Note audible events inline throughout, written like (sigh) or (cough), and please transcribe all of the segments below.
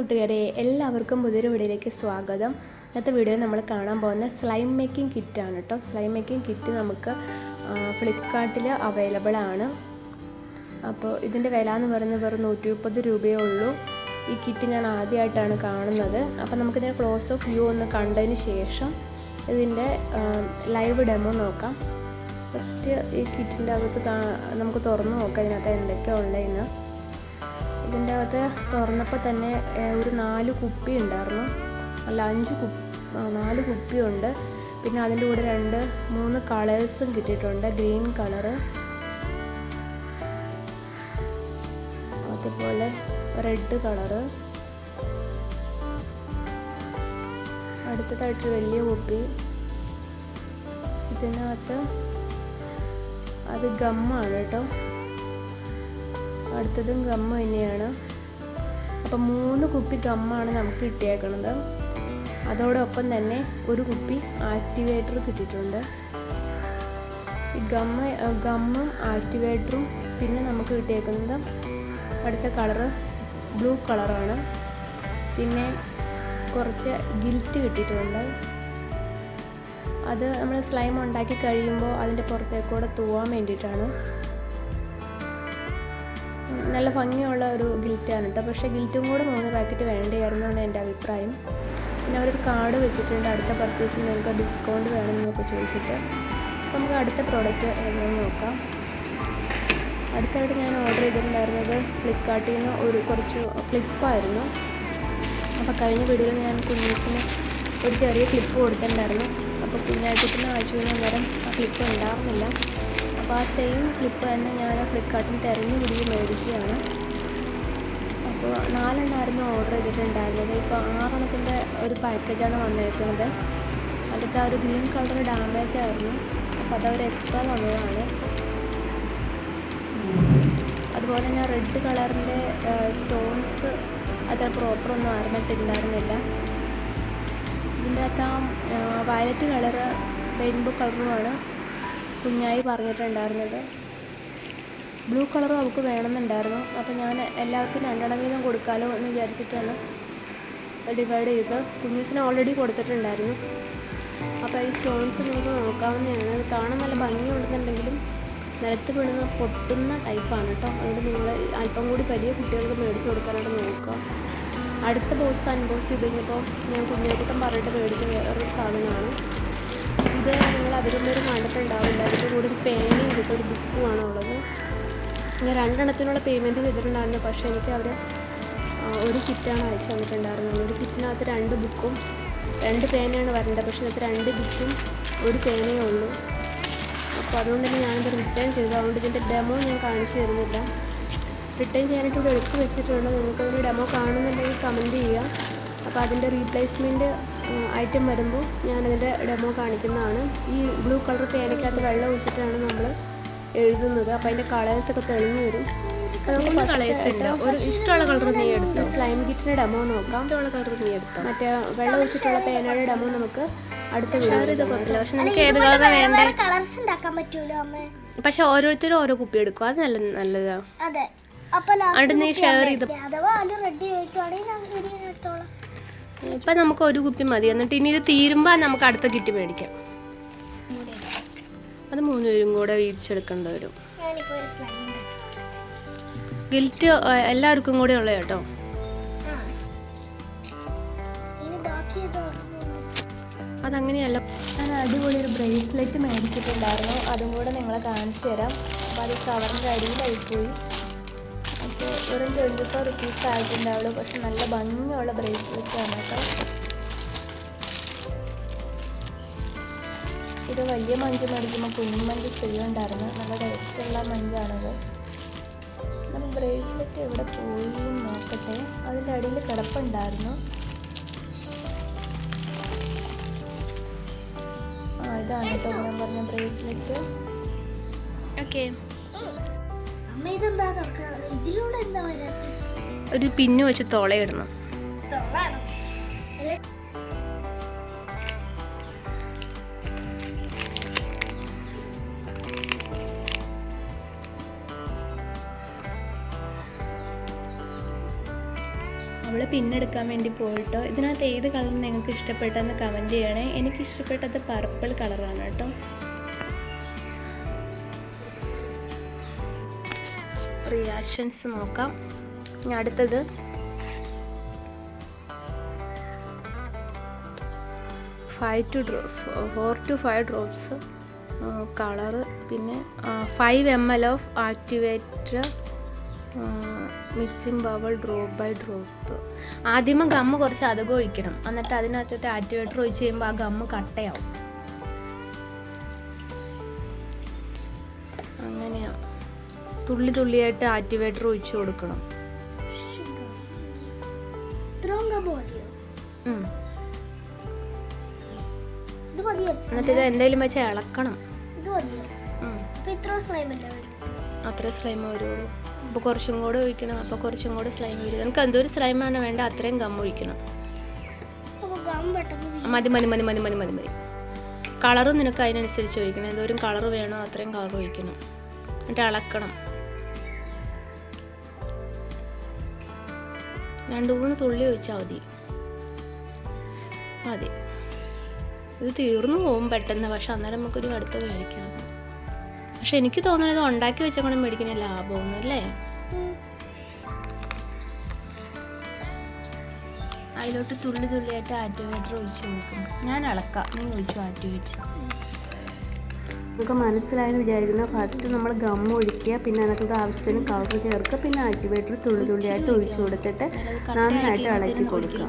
കൂട്ടുകാരെ എല്ലാവർക്കും പുതിയൊരു വീഡിയോയിലേക്ക് സ്വാഗതം. ഇന്നത്തെ വീഡിയോയിൽ നമ്മൾ കാണാൻ പോകുന്ന സ്ലൈം മേക്കിംഗ് കിറ്റാണ് കേട്ടോ. സ്ലൈം മേക്കിംഗ് കിറ്റ് നമുക്ക് ഫ്ലിപ്പ്കാർട്ടിൽ അവൈലബിൾ ആണ്. അപ്പോൾ ഇതിന്റെ വില എന്ന് പറയുന്നത് വെറും നൂറ്റി മുപ്പത് രൂപയേ ഉള്ളൂ. ഈ കിറ്റ് ഞാൻ ആദ്യമായിട്ടാണ് കാണുന്നത്. അപ്പോൾ നമുക്കിതിന്റെ ക്ലോസ് ഓഫ് വ്യൂ ഒന്ന് കണ്ടതിന് ശേഷം ഇതിന്റെ ലൈവ് ഡെമോ നോക്കാം. ഫസ്റ്റ് ഈ കിറ്റിന്റെ അകത്ത് നമുക്ക് തുറന്ന് നോക്കാം ഇതിനകത്ത് എന്തൊക്കെയാണ് ഉള്ളതെന്ന്. ഇതിന്റെ അകത്ത് തുറന്നപ്പോൾ തന്നെ ഒരു നാല് കുപ്പി ഉണ്ടായിരുന്നു. അല്ല അഞ്ച് കുപ്പി നാല് കുപ്പിയുണ്ട്. പിന്നെ അതിന്റെ കൂടെ രണ്ട് മൂന്ന് കളേഴ്സും കിട്ടിയിട്ടുണ്ട്. Green colour. അതുപോലെ റെഡ് കളറ്. അടുത്തതായിട്ട് വലിയ കുപ്പി. ഇതിനകത്ത് അത് ഗമ്മാണ് കേട്ടോ. അടുത്തതും ഗമ്മ തന്നെയാണ്. അപ്പം മൂന്ന് കുപ്പി ഗമ്മാണ് നമുക്ക് കിട്ടിയേക്കുന്നത് അതോടൊപ്പം തന്നെ ഒരു കുപ്പി ആക്ടിവേറ്റർ കിട്ടിയിട്ടുണ്ട്. ഈ ഗമ്മ ഗമ്മും ആക്ടിവേറ്ററും പിന്നെ നമുക്ക് കിട്ടിയേക്കുന്നത് അടുത്ത കളറ് ബ്ലൂ കളറാണ് പിന്നെ കുറച്ച് ഗിൽറ്റ് കിട്ടിയിട്ടുണ്ട്. അത് നമ്മൾ സ്ലൈം ഉണ്ടാക്കി കഴിയുമ്പോൾ അതിന്റെ പുറത്തേക്കൂടെ തൂവാൻ വേണ്ടിയിട്ടാണ്. നല്ല ഭംഗിയുള്ള ഒരു ഗിൽറ്റാണ് കേട്ടോ. പക്ഷേ ഗിൽറ്റും കൂടെ മൂന്ന് പാക്കറ്റ് വേണ്ടിയായിരുന്നാണ് എന്റെ അഭിപ്രായം. പിന്നെ അവരൊരു കാർഡ് വെച്ചിട്ടുണ്ട്. അടുത്ത പർച്ചേസിന് നിങ്ങൾക്ക് ഡിസ്കൗണ്ട് വേണമെന്നൊക്കെ ചോദിച്ചിട്ട് നമുക്ക് അടുത്ത പ്രോഡക്റ്റ് ഏതാണെന്ന് നോക്കാം. അടുത്തായിട്ട് ഞാൻ ഓർഡർ ചെയ്തിട്ടുണ്ടായിരുന്നത് ഫ്ലിപ്കാർട്ടിൽ നിന്ന് ഒരു കുറച്ച് ക്ലിപ്പായിരുന്നു. അപ്പോൾ കഴിഞ്ഞ വീഡിയോയിൽ ഞാൻ കുഞ്ഞീസിന് ഒരു ചെറിയ ക്ലിപ്പ് കൊടുത്തിട്ടുണ്ടായിരുന്നു. അപ്പോൾ കുഞ്ഞാഴ്ചത്തിന് ആഴ്ച നേരം ആ ക്ലിപ്പ് ഉണ്ടായിരുന്നില്ല. അപ്പോൾ ആ സെയിം ക്ലിപ്പ് തന്നെ ഞാൻ ഫ്ലിപ്കാർട്ടിൽ തിരഞ്ഞു പിടിച്ച് മേടിച്ചതാണ്. അപ്പോൾ നാലെണ്ണമായിരുന്നു ഓർഡർ ചെയ്തിട്ടുണ്ടായിരുന്നത്. ഇപ്പോൾ ആറെണ്ണത്തിന്റെ ഒരു പാക്കേജാണ് വന്നിരിക്കുന്നത്. അതൊക്കെ ആ ഒരു ഗ്രീൻ കളർ ഡാമേജ് ആയിരുന്നു. അപ്പോൾ അതവർ എക്സ്ട്രാ വന്നതാണ്. അതുപോലെ തന്നെ റെഡ് കളറിന്റെ സ്റ്റോൺസ് അത്ര പ്രോപ്പറൊന്നും അറിഞ്ഞിട്ടുണ്ടായിരുന്നില്ല. ഇതിന്റെ അകത്ത് ആ വയലറ്റ് കളറ് റെയിൻബോ കളറുമാണ് കുഞ്ഞായി പറഞ്ഞിട്ടുണ്ടായിരുന്നത്. ബ്ലൂ കളർ അവൾക്ക് വേണമെന്നുണ്ടായിരുന്നു. അപ്പോൾ ഞാൻ എല്ലാവർക്കും രണ്ടെണ്ണം വീതം കൊടുക്കാമല്ലോ എന്ന് വിചാരിച്ചിട്ടാണ് ഡിവൈഡ് ചെയ്ത് കുഞ്ഞൂസിന് ഓൾറെഡി കൊടുത്തിട്ടുണ്ടായിരുന്നു. അപ്പോൾ ഈ സ്റ്റോൺസ് നിങ്ങൾക്ക് നോക്കാവുന്നതാണ്. അത് കാണാൻ നല്ല ഭംഗിയുണ്ടെന്നുണ്ടെങ്കിലും നിലത്ത് വീണുന്ന പൊട്ടുന്ന ടൈപ്പാണ് കേട്ടോ. അതുകൊണ്ട് നിങ്ങൾ അല്പം കൂടി വലിയ കുട്ടികൾക്ക് മേടിച്ച് കൊടുക്കാനായിട്ട് നോക്കുക. അടുത്ത ബോസ് അൺബോക്സ് ചെയ്ത് ഞാൻ കുഞ്ഞേട്ടൻ പറഞ്ഞിട്ട് മേടിച്ച വേറൊരു സാധനമാണ്. ഇത് നിങ്ങൾ അവരും വരും കണ്ടിട്ടുണ്ടാവില്ല അതിന്റെ കൂടെ ഒരു പേനയും കിട്ടും ഒരു ബുക്കുമാണ് ഉള്ളത് ഞാൻ രണ്ടെണ്ണത്തിനുള്ള പേയ്മെന്റ് ചെയ്തിട്ടുണ്ടായിരുന്നു. പക്ഷേ എനിക്ക് അവർ ഒരു കിറ്റാണ് അയച്ചു തന്നിട്ടുണ്ടായിരുന്നത്. ഒരു കിറ്റിനകത്ത് രണ്ട് ബുക്കും രണ്ട് പേനയാണ് വരേണ്ടത്. പക്ഷേ ഇതിനകത്ത് രണ്ട് ബുക്കും ഒരു പേനയേ ഉള്ളൂ. അപ്പോൾ അതുകൊണ്ട് തന്നെ ഞാനിത് റിട്ടേൺ ചെയ്തു. അതുകൊണ്ട് ഇതിന്റെ ഡെമോ ഞാൻ കാണിച്ചു തരുന്നില്ല. റിട്ടേൺ ചെയ്യാനായിട്ട് ഇവിടെ എടുത്ത് വെച്ചിട്ടുണ്ട്. നിങ്ങൾക്ക് ഒരു ഡെമോ കാണുന്നുണ്ടെങ്കിൽ കമന്റ് ചെയ്യുക. അപ്പോൾ അതിന്റെ റീപ്ലേസ്മെന്റ് ഐറ്റം വരുമ്പോൾ ഞാനതിന്റെ ഡെമോ കാണിക്കുന്നതാണ്. ഈ ബ്ലൂ കളർ പേനയ്ക്കകത്ത് വെള്ളം ഒഴിച്ചിട്ടാണ് നമ്മൾ എഴുതുന്നത്. അപ്പോൾ അതിന്റെ കളേഴ്സൊക്കെ തെളിഞ്ഞു വരും. അപ്പോൾ കളേഴ്സ് ഉണ്ട്. ഒരു ഇഷ്ടമുള്ള കളർ നീ എടുത്തു? സ്ലൈം കിറ്റിന്റെ ഡെമോ നോക്കാം. ഇഷ്ടമുള്ള കളർ നീ എടുത്തു? മറ്റേ വെള്ളം ഒഴിച്ചിട്ടുള്ള പേനയുടെ ഡെമോ നമുക്ക് അടുത്ത വീഡിയോ ഇത് കുഴപ്പമില്ല പക്ഷെ നമുക്ക് ഏത് കളർ വേണ്ടേ? കളേഴ്സ് ഉണ്ടാക്കാൻ അമ്മ? പക്ഷെ ഓരോരുത്തരും ഓരോ കുപ്പി എടുക്കും. അത് നല്ല നല്ലതാ. അതെ. അപ്പൊ നീ ഷെയർ ചെയ്ത് അഥവാ അത് റെഡി ആയിട്ടാണെങ്കിൽ ഞാൻ എടുത്തോളാം. ഇപ്പം നമുക്ക് ഒരു കുപ്പി മതി. എന്നിട്ട് ഇനി ഇത് തീരുമ്പോൾ നമുക്ക് അടുത്ത കിറ്റ് മേടിക്കാം. അത് മൂന്ന് പേരും കൂടെ വീതിച്ചെടുക്കേണ്ടി വരും. ഗിൽറ്റ് എല്ലാവർക്കും കൂടെ ഉള്ള കേട്ടോ. അതങ്ങനെയല്ല. ഞാൻ അടിപൊളി ഒരു ബ്രേസ്ലെറ്റ് മേടിച്ചിട്ടുണ്ടായിരുന്നു. അതും കൂടെ നിങ്ങളെ കാണിച്ചു തരാം. അപ്പോൾ അത് കവറിന്റെ അടിയിലായി അപ്പോൾ വെറും ട്വന്റി ഫോർ റുപ്പീസ് ആയിട്ടുണ്ടാവുള്ളൂ. പക്ഷെ നല്ല ഭംഗിയുള്ള ബ്രേസ്ലെറ്റ് ആണ് കേട്ടോ. ഇത് വലിയ മഞ്ച് മേടിക്കുമ്പോൾ കുഞ്ഞു മഞ്ച് ചെയ്യുന്നുണ്ടായിരുന്നു. നല്ല ടേസ്റ്റുള്ള മഞ്ചാണത്. നമ്മൾ ബ്രേസ്ലെറ്റ് എവിടെ പോയി നോക്കട്ടെ. അതിന്റെ അടിയിൽ കിടപ്പുണ്ടായിരുന്നു. ആ ഇതാണ് കേട്ടോ ഞാൻ പറഞ്ഞ ബ്രേസ്ലെറ്റ്. ഓക്കെ. ഒരു പിന്നു വെച്ച് തുളയിടണം. നമ്മൾ അവൾ പിന്നെടുക്കാൻ വേണ്ടി പോയിട്ടോ. ഇതിനകത്ത് ഏത് കളർ നിങ്ങൾക്ക് ഇഷ്ടപ്പെട്ടെന്ന് കമന്റ് ചെയ്യണേ. എനിക്ക് ഇഷ്ടപ്പെട്ടത് പർപ്പിൾ കളറാണ് കേട്ടോ. റിയാക്ഷൻസ് നോക്കാം. ഇനി അടുത്തത്. Five to draw four to five drops colour പിന്നെ five M L of activator mixing bubble drop by drop ആദ്യമേ ഗമ്മ് കുറച്ച് അധികം ഒഴിക്കണം. എന്നിട്ട് അതിനകത്തോട്ട് ആക്ടിവേറ്റർ ഒഴിച്ച് കഴിയുമ്പോൾ ആ ഗമ്മ് കട്ടയാവും. തുള്ളി തുള്ളിയായിട്ട് ആക്ടിവേറ്റർ ഒഴിച്ചു കൊടുക്കണം. എന്നിട്ട് ഇത് എന്തെങ്കിലും വെച്ച് ഇളക്കണം. അത്ര സ്ലൈം വരുള്ളൂ? അപ്പോൾ കുറച്ചും കൂടെ ഒഴിക്കണം. അപ്പോൾ കുറച്ചും കൂടെ സ്ലൈം വരും. നമുക്ക് സ്ലൈം സ്ലൈമാണ് വേണ്ട അത്രയും ഗം ഒഴിക്കണം. മതി മതി മതി മതി മതി മതി മതി. കളറും നിനക്ക് അതിനനുസരിച്ച് ഒഴിക്കണം. എന്തോരം കളർ വേണോ അത്രയും കളർ ഒഴിക്കണം. എന്നിട്ട് ഇളക്കണം. രണ്ട് മൂന്ന് തുള്ളി ഒഴിച്ചാൽ മതി. മതി. ഇത് തീർന്നു പോകും പെട്ടെന്ന്. പക്ഷെ അന്നേരം നമുക്കൊരു അടുത്ത് മേടിക്കാം പക്ഷെ എനിക്ക് തോന്നുന്നത് ഉണ്ടാക്കി വെച്ചോണ്ട് മേടിക്കുന്ന ലാഭമൊന്നും അല്ലേ? അതിലോട്ട് തുള്ളി തുള്ളിയായിട്ട് ആക്ടിവേറ്റർ ഒഴിച്ച് കൊടുക്കണം ഞാൻ ഇളക്കാം നീ ഒഴിച്ചു ആക്ടിവേറ്റർ? നമുക്ക് മനസ്സിലായെന്ന് വിചാരിക്കുന്നു. ഫസ്റ്റ് നമ്മൾ ഗം ഒഴിക്കുക പിന്നെ അതിനകത്ത് ആവശ്യത്തിന് കളർ ചേർക്കുക പിന്നെ ആക്ടിവേറ്റർ തുള്ളി തുള്ളിയായിട്ട് ഒഴിച്ചു കൊടുത്തിട്ട് നന്നായിട്ട് ഇളക്കി കൊടുക്കുക.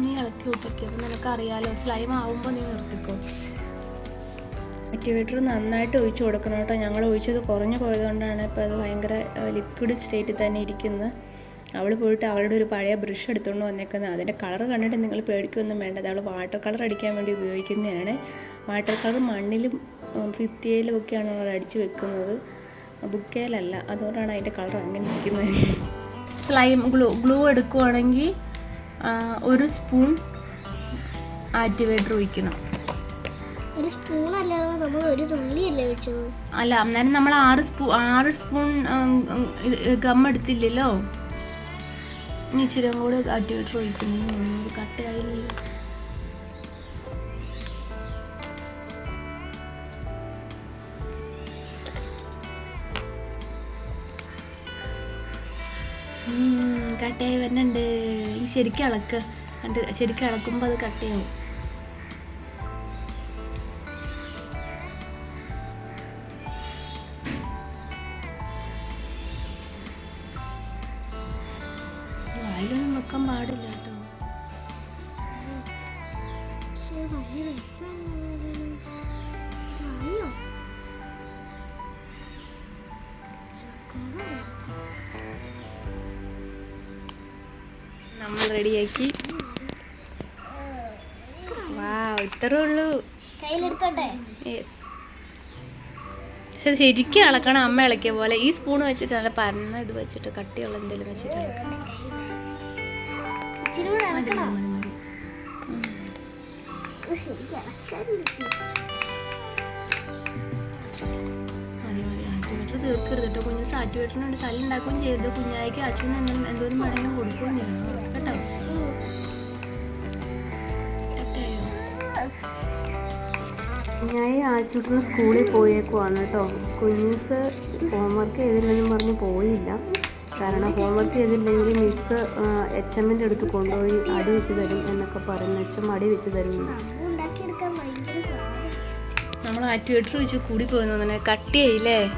നീ ഇളക്കി അപ്പം നിനക്കറിയാലോ സ്ലൈം ആവുമ്പോൾ നീ നിർത്തിക്കോ. ആക്ടിവേറ്റർ നന്നായിട്ട് ഒഴിച്ചു കൊടുക്കണം കേട്ടോ. ഞങ്ങൾ ഒഴിച്ചത് കുറഞ്ഞു പോയതുകൊണ്ടാണ് ഇപ്പോൾ അത് ഭയങ്കര ലിക്വിഡ് സ്റ്റേറ്റിൽ തന്നെ ഇരിക്കുന്നത് അവൾ പോയിട്ട് അവളുടെ ഒരു പഴയ ബ്രഷ് എടുത്തുകൊണ്ട് വന്നേക്കുന്നത് അതിന്റെ കളർ കണ്ടിട്ട് നിങ്ങൾ പേടിക്കൊന്നും വേണ്ടത് അവൾ വാട്ടർ കളർ അടിക്കാൻ വേണ്ടി ഉപയോഗിക്കുന്നതാണ്. വാട്ടർ കളർ മണ്ണിലും ഭിത്തിയിലും ഒക്കെയാണ് അവൾ അടിച്ചു വെക്കുന്നത്. ബുക്കേലല്ല. അതുകൊണ്ടാണ് അതിന്റെ കളർ അങ്ങനെ ഇരിക്കുന്നത്. സ്ലൈം ഗ്ലൂ ഗ്ലൂ എടുക്കുവാണെങ്കിൽ ഒരു സ്പൂൺ ആക്ടിവേറ്റർ ഒഴിക്കണം. ഒരു സ്പൂൺ അല്ലാതെ നമ്മൾ ഒരു തുള്ളിയല്ലേ വെച്ചത് അല്ല അന്നേരം നമ്മൾ ആറ് സ്പൂ ആറ് സ്പൂൺ ഗം എടുത്തില്ലല്ലോ? ഇനി ഇച്ചിരി കൂടെ ആക്ടിവേറ്റർ ഒഴിക്കുന്നു. കട്ടയായില്ലല്ലോ കട്ടയായി വരുന്നുണ്ട് ഈ ശരിക്കും ഇളക്ക്. കണ്ട് ശരിക്കും ഇളക്കുമ്പോൾ അത് കട്ടയാവും നമ്മൾ റെഡിയാക്കി. വാ ഇത്രേ ഉള്ളൂ. യെസ് പക്ഷെ ശരിക്കും ഇളക്കണം അമ്മ ഇളക്കിയ പോലെ. ഈ സ്പൂൺ വെച്ചിട്ട് നല്ല പരന്ന ഇത് വെച്ചിട്ട് കട്ടിയുള്ള എന്തെങ്കിലും വെച്ചിട്ട് തീർക്കരുത് കേട്ടോ കുഞ്ഞ് ആറ്റുവേറ്ററിന് തല്ലുണ്ടാക്കുകയും ചെയ്ത് കുഞ്ഞായിക്ക് അച്ഛനും എന്തോരം മടങ്ങും കൊടുക്കുകയും ചെയ്യണം. കേട്ടോ? കുഞ്ഞായി ആച്ചൂട്ടിന് സ്കൂളിൽ പോയേക്കുവാണ് കേട്ടോ. കുഞ്ഞൂസ് ഹോംവർക്ക് ചെയ്തില്ലെന്നും പറഞ്ഞ് പോയില്ല. കാരണം ഹോംവർക്ക് ചെയ്തില്ലെങ്കിൽ മിസ് എച്ച് എമ്മിന്റെ അടുത്ത് കൊണ്ടുപോയി അടി വെച്ച് തരും എന്നൊക്കെ പറഞ്ഞ് എച്ച് എം അടി വെച്ച് തരും നമ്മൾ ആക്ടിവേറ്റർ വെച്ച് കൂടി പോയെന്ന് കട്ടിയായില്ലേ?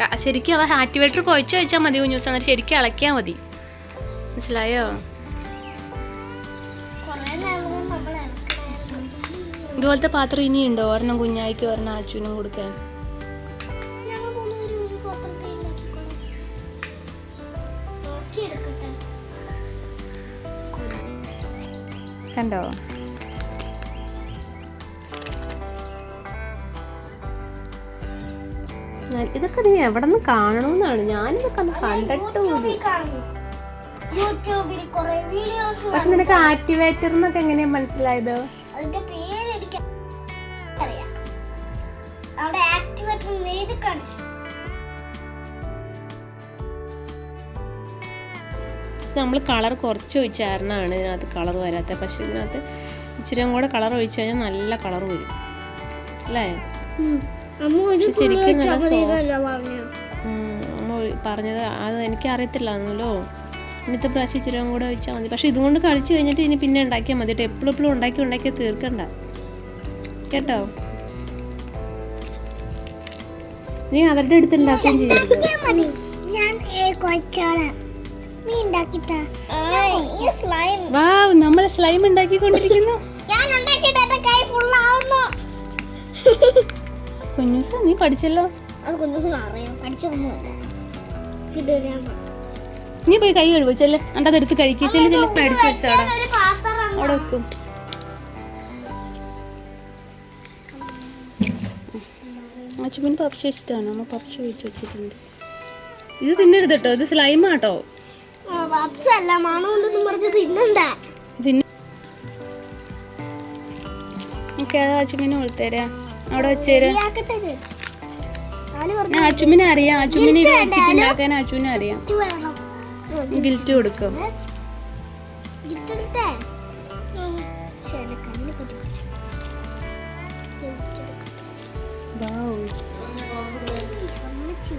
ക- ശരിക്കും അവ ആക്ടിവേറ്റർ കുഴച്ച് വെച്ചാൽ മതി കുഞ്ഞൂസ്. എന്നിട്ട് ശരിക്കും ഇളക്കിയാൽ മതി. മനസ്സിലായോ? ഇതുപോലത്തെ പാത്രം ഇനിയുണ്ടോ? ഒരെണ്ണം കുഞ്ഞായിക്ക് ഒരെണ്ണം അച്ഛനും കൊടുക്കാൻ. കണ്ടോ? ഇതൊക്കെ നീ എവിടെ നിന്ന് കാണണമെന്നാണ് ഞാനിതൊക്കെ ഒന്ന് കണ്ടിട്ടു പക്ഷെ നിനക്ക് ആക്ടിവേറ്റർ എന്നൊക്കെ എങ്ങനെയാ മനസ്സിലായത്? അതിന്റെ നമ്മൾ കളർ കുറച്ച് ഒഴിച്ച കാരണമാണ് ഇതിനകത്ത് കളർ വരാത്തത് പക്ഷേ ഇതിനകത്ത് ഇച്ചിരി കൂടെ കളർ ഒഴിച്ചു കഴിഞ്ഞാൽ നല്ല കളർ വരും. അല്ലേ? ശരിക്കും അമ്മ പറഞ്ഞത് അത് എനിക്ക് അറിയത്തില്ലാന്നല്ലോ ഇന്നത്തെ പ്രാവശ്യം ഇച്ചിരി കൂടെ ഒഴിച്ചാൽ മതി. പക്ഷെ ഇതുകൊണ്ട് കളിച്ചു കഴിഞ്ഞിട്ട് ഇനി പിന്നെ ഉണ്ടാക്കിയാൽ മതി കേട്ടോ. എപ്പോഴും എപ്പോഴും ഉണ്ടാക്കി ഉണ്ടാക്കി തീർക്കണ്ട. കേട്ടോ? നീ അവരുടെ അടുത്ത് ഉണ്ടാക്കുകയും ചെയ്യരുത്. ഞാൻ കുറച്ചോളാം നമ്മൾ സ്ലൈം ഉണ്ടാക്കിക്കൊണ്ടിരിക്കുന്നു. (laughs) (laughs) കുഞ്ഞൂസ നീ പഠിച്ചല്ലോ? നീ പോയി കൈ കഴുകുക ചെല്ല്. എന്നിട്ട് അതെടുത്ത് കഴിക്കുക ചെല്ല് ചെല്ല് മേടിച്ച് വെച്ചാടാ. അവിടെ വെക്കും ഇഷ്ടമാണ് അമ്മ പപ്ഷ ഒഴിച്ച് വെച്ചിട്ടുണ്ട്. ഇത് തിന്നരുത് കേട്ടോ. ഇത് സ്ലൈമാട്ടോ പപ്സ് അല്ല മണമുണ്ടെന്ന് പറഞ്ഞ് തിന്നണ്ട. അച്ചുമിനെ കൊടുത്തേരാ അവിടെ വെച്ചേരാ അച്ചുമിനെ അറിയാം. അച്ചുമിനെ ഇത് വെച്ചിട്ടുണ്ടാക്കാൻ അച്ചുവിനെ അറിയാം. ഗിൽറ്റ് കൊടുക്കും. ഇട്ടിട്ടെ ശരി കണ്ണിൽ പറ്റിപ്പിടിച്ചു വൗ. അമ്മച്ചി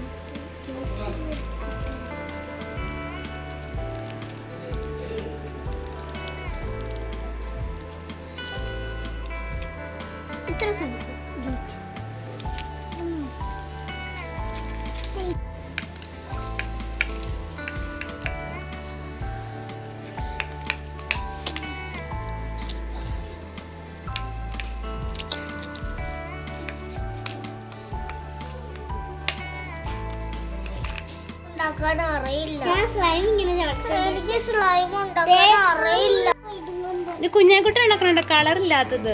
ഇത്ര ഉണ്ടാക്കാൻ അറിയില്ല. ഞാൻ സ്ലൈം ഇങ്ങനെ എനിക്ക് സ്ലൈം ഉണ്ടാക്കാൻ അറിയില്ല. കുഞ്ഞാക്കുട്ടി ഉണ്ടാക്കണുണ്ട്? കളർ ഇല്ലാത്തത്.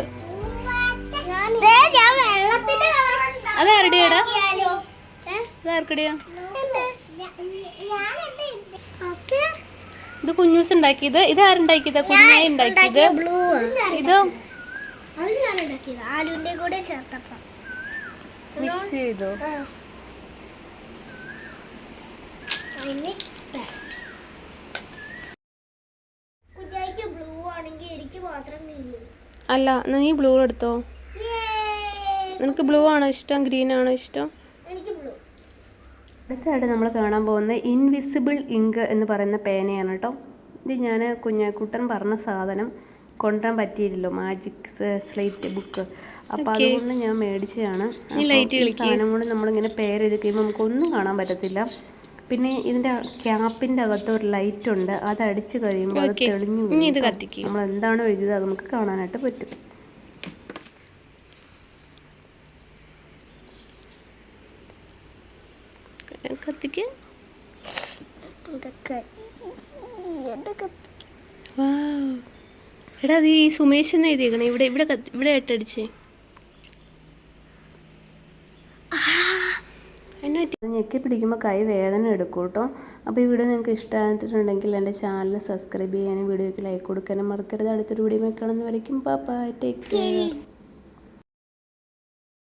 ഇത് കുഞ്ഞൂസ് ഉണ്ടാക്കിയത്. ഇത് ആരുണ്ടാക്കിയത്? കുഞ്ഞായി ഉണ്ടാക്കിയത്. ബ്ലൂ ഇതോ ആലുവിന്റെ കൂടെ ചേർത്തപ്പം. മിക്സ് ചെയ്തോ? അല്ല നീ ബ്ലൂ എടുത്തോ? നിനക്ക് ബ്ലൂ ആണോ ഇഷ്ടം? ഗ്രീൻ ആണോ ഇഷ്ടം? എനിക്ക് ബ്ലൂ അടുത്തതായിട്ട് നമ്മൾ കാണാൻ പോകുന്നത് ഇൻവിസിബിൾ ഇങ്ക് എന്ന് പറയുന്ന പേനയാണ് കേട്ടോ. ഇത് ഞാൻ കുഞ്ഞാക്കുട്ടൻ പറഞ്ഞ സാധനം കൊണ്ടുവരാൻ പറ്റിയില്ലല്ലോ. മാജിക് സ്ലേറ്റ് ബുക്ക് അപ്പം അതുകൊണ്ട് ഞാൻ മേടിച്ചതാണ്. സാധനം കൊണ്ട് നമ്മളിങ്ങനെ പേരെഴുതി കഴിയുമ്പോൾ നമുക്കൊന്നും കാണാൻ പറ്റത്തില്ല. പിന്നെ ഇതിന്റെ ക്യാപ്പിന്റെ അകത്ത് ഒരു ലൈറ്റ് ഉണ്ട്. അത് അടിച്ചു കഴിയുമ്പോൾ അത് തെളിഞ്ഞു ഇത് കത്തിക്കും. നമ്മൾ എന്താണോ എഴുതിയത് അത് നമുക്ക് കാണാനായിട്ട് പറ്റും. കത്തിക്ക്. എടാ അത് ഈ സുമേഷ് എന്ന് എഴുതിയേക്കണേ. ഇവിടെ ഇവിടെ ഇവിടെ ഇട്ടടിച്ചേ. എന്നെ ഞെക്കി പിടിക്കുമ്പോൾ കൈ വേദന എടുക്കും കേട്ടോ. അപ്പോൾ ഈ വീഡിയോ നിങ്ങൾക്ക് ഇഷ്ടമായിട്ടുണ്ടെങ്കിൽ എന്റെ ചാനൽ സബ്സ്ക്രൈബ് ചെയ്യാനും വീഡിയോയ്ക്ക് ലൈക്ക് കൊടുക്കാനും മറക്കരുത്. അടുത്തൊരു വീഡിയോ കാണുന്ന വരയ്ക്കും പാപ്പ ടേക്ക് കെയർ